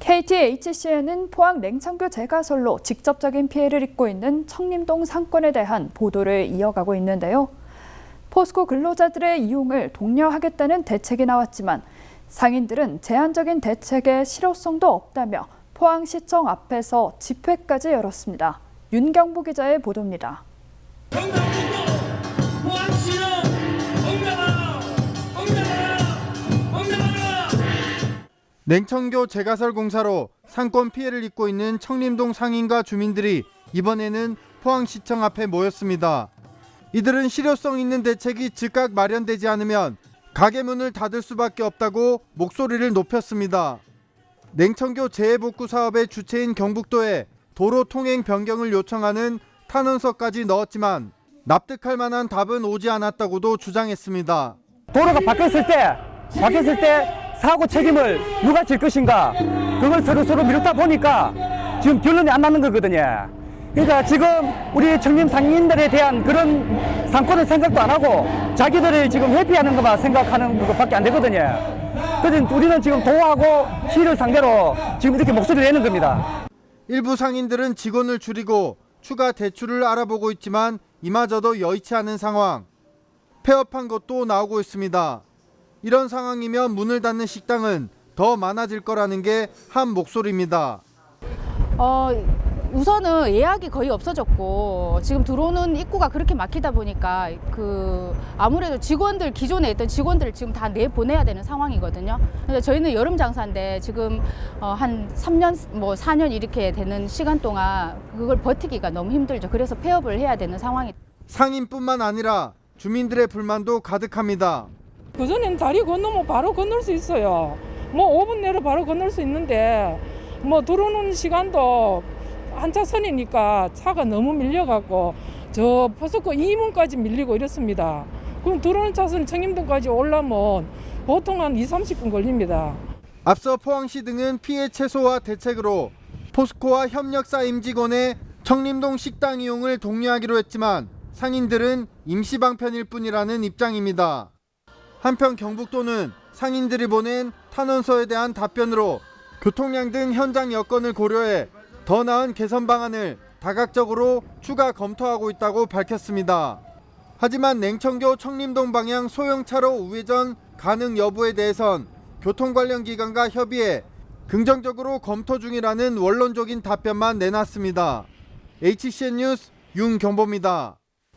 KTHCN은 포항 냉창교 재가설로 직접적인 피해를 입고 있는 청림동 상권에 대한 보도를 이어가고 있는데요. 포스코 근로자들의 이용을 독려하겠다는 대책이 나왔지만 상인들은 제한적인 대책의 실효성도 없다며 포항시청 앞에서 집회까지 열었습니다. 윤경부 기자의 보도입니다. 냉청교 재가설 공사로 상권 피해를 입고 있는 청림동 상인과 주민들이 이번에는 포항시청 앞에 모였습니다. 이들은 실효성 있는 대책이 즉각 마련되지 않으면 가게 문을 닫을 수밖에 없다고 목소리를 높였습니다. 냉청교 재해복구 사업의 주체인 경북도에 도로 통행 변경을 요청하는 탄원서까지 넣었지만 납득할 만한 답은 오지 않았다고도 주장했습니다. 도로가 바뀌었을 때 바뀌었을 때 사고 책임을 누가 질 것인가 그걸 서로 서로 미루다 보니까 지금 결론이 안 나는 거거든요. 그러니까 지금 우리 청림 상인들에 대한 그런 상권을 생각도 안 하고 자기들을 지금 회피하는 것만 생각하는 것밖에 안 되거든요. 그래서 우리는 지금 도하고 시를 상대로 지금 이렇게 목소리를 내는 겁니다. 일부 상인들은 직원을 줄이고 추가 대출을 알아보고 있지만 이마저도 여의치 않은 상황. 폐업한 것도 나오고 있습니다. 이런 상황이면 문을 닫는 식당은 더 많아질 거라는 게 한 목소리입니다. 어, 우선은 예약이 거의 없어졌고 지금 들어오는 입구가 그렇게 막히다 보니까 그 아무래도 직원들 기존에 있던 직원들을 지금 다 내보내야 되는 상황이거든요. 근데 저희는 여름 장사인데 지금 어, 한 3년 뭐 4년 이렇게 되는 시간 동안 그걸 버티기가 너무 힘들죠. 그래서 폐업을 해야 되는 상황이 상인뿐만 아니라 주민들의 불만도 가득합니다. 그전엔 다리 건너면 바로 건널 수 있어요. 뭐 5분 내로 바로 건널 수 있는데 뭐 들어오는 시간도 한차선이니까 차가 너무 밀려갖고 저 포스코 2문까지 밀리고 이렇습니다. 그럼 들어오는 차선 청림동까지 올라면 보통 한 2, 30분 걸립니다. 앞서 포항시 등은 피해 최소화 대책으로 포스코와 협력사 임직원의 청림동 식당 이용을 독려하기로 했지만 상인들은 임시 방편일 뿐이라는 입장입니다. 한편 경북도는 상인들이 보낸 탄원서에 대한 답변으로 교통량 등 현장 여건을 고려해 더 나은 개선 방안을 다각적으로 추가 검토하고 있다고 밝혔습니다. 하지만 냉청교 청림동 방향 소형차로 우회전 가능 여부에 대해선 교통 관련 기관과 협의해 긍정적으로 검토 중이라는 원론적인 답변만 내놨습니다. HCN 뉴스 윤경보입니다.